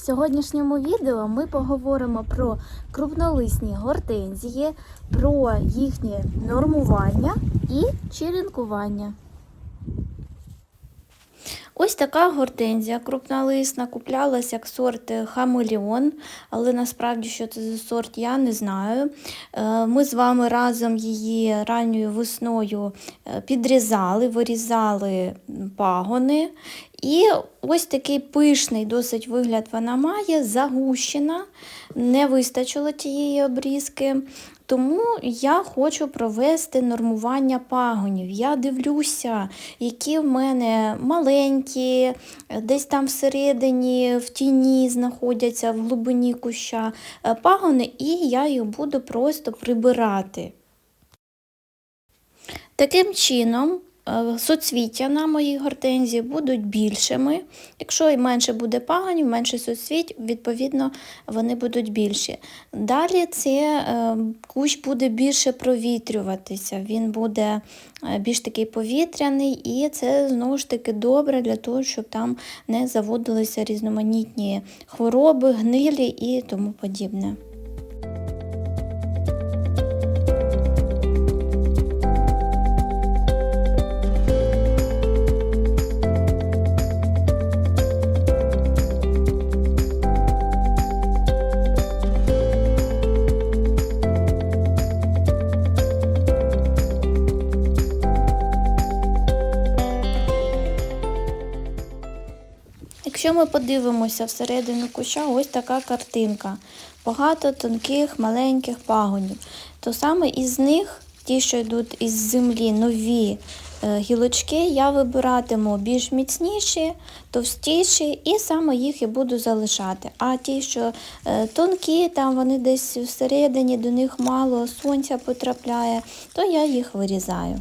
сьогоднішньому відео ми поговоримо про крупнолисні гортензії, про їхнє нормування і черенкування. Ось така гортензія крупнолисна, куплялась як сорт хамелеон, але насправді, що це за сорт, я не знаю. Е, Ми з вами разом її ранньою весною е, підрізали, вирізали пагони. І ось такий пишний досить вигляд вона має, загущена, не вистачило тієї обрізки. Тому я хочу провести нормування пагонів. Я дивлюся, які в мене маленькі, десь там всередині, в тіні знаходяться, в глибині куща е, пагони, і я їх буду просто прибирати. Таким чином, соцвіття на моїй гортензії будуть більшими. Якщо і менше буде паганів, менше соцвіть, відповідно, вони будуть більші. Далі це е, кущ буде більше провітрюватися, він буде е, більш такий повітряний, і це знову ж таки добре для того, щоб там не заводилися різноманітні хвороби, гнилі і тому подібне. Якщо ми подивимося всередину куща, ось така картинка. Багато тонких маленьких пагонів. То саме із них, ті, що йдуть із землі, нові е, гілочки, я вибиратиму більш міцніші, товстіші, і саме їх і буду залишати. А ті, що е, тонкі, там вони десь всередині, до них мало сонця потрапляє, то я їх вирізаю.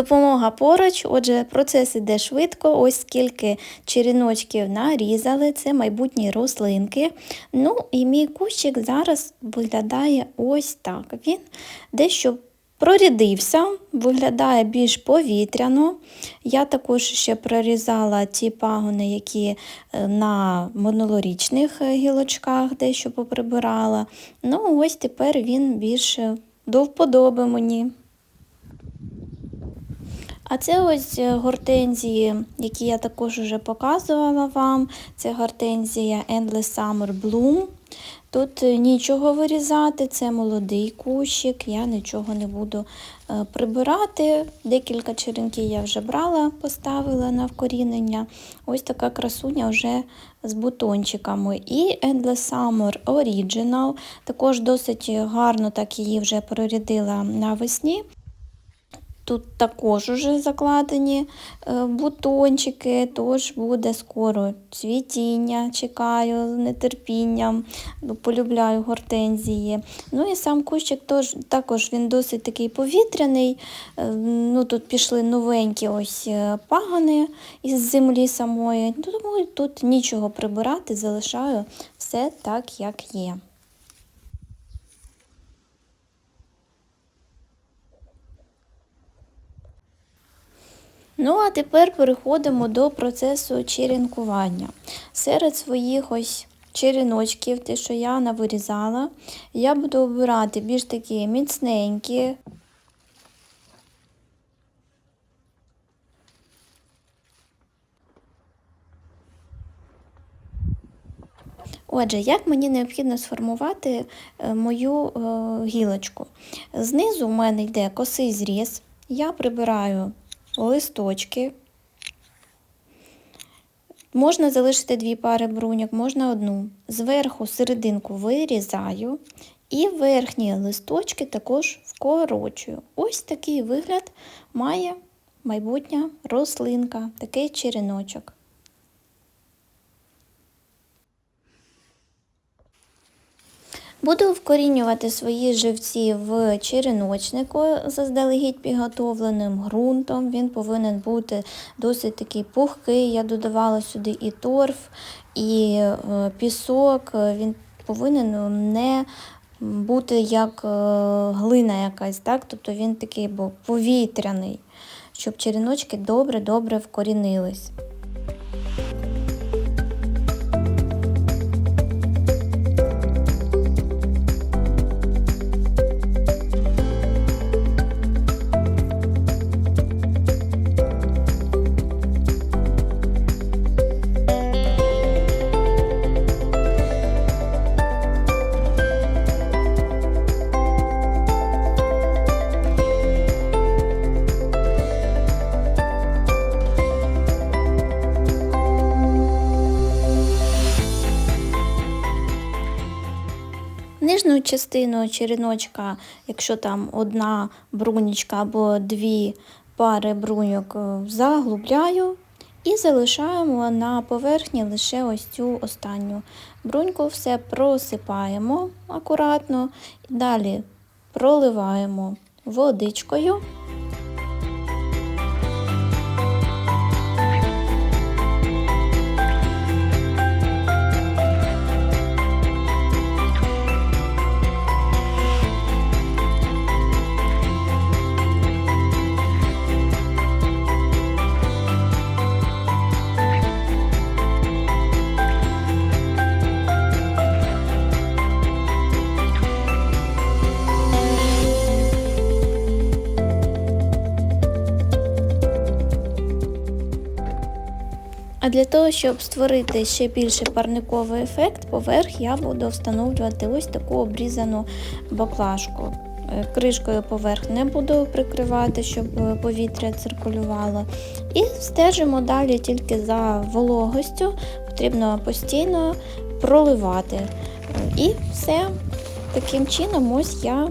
Допомога поруч, отже, процес іде швидко, ось скільки черіночків нарізали, це майбутні рослинки. Ну і мій кущик зараз виглядає ось так. Він дещо прорядився, виглядає більш повітряно. Я також ще прорізала ті пагони, які е, на минулорічних е, гілочках дещо поприбирала. Ну, ось тепер він більше до вподоби мені. А це ось е, гортензії, які я також вже показувала вам. Це гортензія Endless Summer Bloom. Тут е, нічого вирізати, це молодий кущик, я нічого не буду е, прибирати. Декілька черенків я вже брала, поставила на вкорінення. Ось така красуня вже з бутончиками. І Endless Summer Original. Також досить гарно так її вже прорядила навесні. Тут також уже закладені е, бутончики, тож буде скоро цвітіння, чекаю з нетерпінням, полюбляю гортензії. Ну і сам кущик тож, також він досить такий повітряний. Е, ну, Тут пішли новенькі ось е, пагани із землі самої, тому тут нічого прибирати, залишаю все так, як є. Ну, а тепер переходимо до процесу черенкування. Серед своїх ось череночків, те, що я навирізала, я буду обирати більш такі міцненькі. Отже, як мені необхідно сформувати е, мою е, гілочку? Знизу в мене йде косий зріз, я прибираю листочки. Можна залишити дві пари бруньок, можна одну. Зверху серединку вирізаю і верхні листочки також вкорочую. Ось такий вигляд має майбутня рослинка, такий череночок. Буду вкорінювати свої живці в череночнику заздалегідь підготовленим ґрунтом. Він повинен бути досить такий пухкий. Я додавала сюди і торф, і е, пісок. Він повинен не бути як е, глина якась, так? тобто він такий був повітряний, щоб череночки добре-добре вкорінились. Частину череночка, якщо там одна брунічка або дві пари бруньок, е, заглубляю і залишаємо на поверхні лише ось цю останню бруньку. Все просипаємо акуратно, далі проливаємо водичкою. А для того, щоб створити ще більше парниковий ефект, поверх я буду встановлювати ось таку обрізану баклажку. Е, Кришкою поверх не буду прикривати, щоб е, повітря циркулювало. І стежимо далі тільки за вологостю, потрібно постійно проливати. І все. Таким чином ось я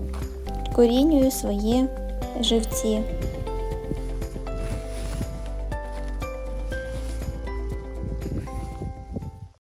корінюю свої живці.